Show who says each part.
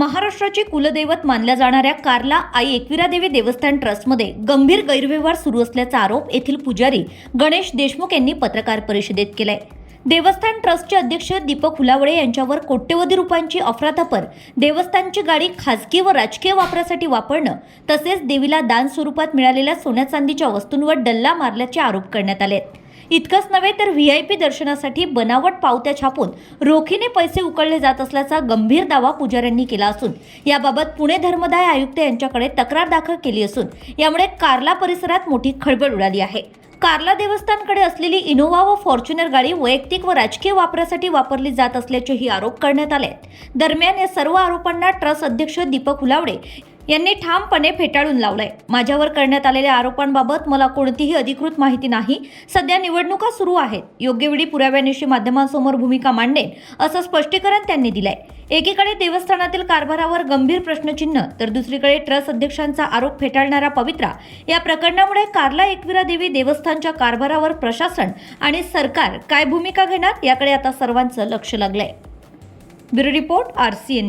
Speaker 1: महाराष्ट्राची कुलदैवत मानल्या जाणाऱ्या कार्ला आई एकविरा देवी देवस्थान ट्रस्टमध्ये गंभीर गैरव्यवहार सुरू असल्याचा आरोप येथील पुजारी गणेश देशमुख यांनी पत्रकार परिषदेत केलाय देवस्थान ट्रस्टचे अध्यक्ष दीपक हुलावळे यांच्यावर कोट्यवधी रुपयांची अफरातफर देवस्थानची गाडी खासगी व राजकीय वापरासाठी वापरणं तसेच देवीला दान स्वरूपात मिळालेल्या सोन्या चांदीच्या वस्तूंवर डल्ला मारल्याचे आरोप करण्यात आले आहेत. इतकंच नव्हे तर व्ही आय पी दर्शनासाठी बनावट पावत्या छापून रोखीने पैसे उकळले जात असल्याचा गंभीर दावा पुजाऱ्यांनी केला असून याबाबत पुणे धर्मदाय आयुक्त यांच्याकडे तक्रार दाखल केली असून यामुळे कार्ला परिसरात मोठी खळबळ उडाली आहे कार्ला देवस्थानकडे असलेली इनोव्हा व फॉर्च्युनर गाडी वैयक्तिक व राजकीय वापरासाठी वापरली जात असल्याचेही आरोप करण्यात आले आहेत. दरम्यान या सर्व आरोपांना ट्रस्ट अध्यक्ष दीपक हुलावडे यांनी ठामपणे फेटाळून लावलंय. माझ्यावर करण्यात आलेल्या आरोपांबाबत मला कोणतीही अधिकृत माहिती नाही. सध्या निवडणुका सुरू आहेत. योग्य वेळी पुराव्यानिशी माध्यमांसमोर भूमिका मांडेन असं स्पष्टीकरण त्यांनी दिलंय. एकीकडे देवस्थानातील कारभारावर गंभीर प्रश्नचिन्ह तर दुसरीकडे ट्रस्ट अध्यक्षांचा आरोप फेटाळणारा पवित्रा. या प्रकरणामुळे कार्ला एकविरा देवी देवस्थानच्या कारभारावर प्रशासन आणि सरकार काय भूमिका घेणार याकडे आता सर्वांचं लक्ष लागलंय. Bureau report N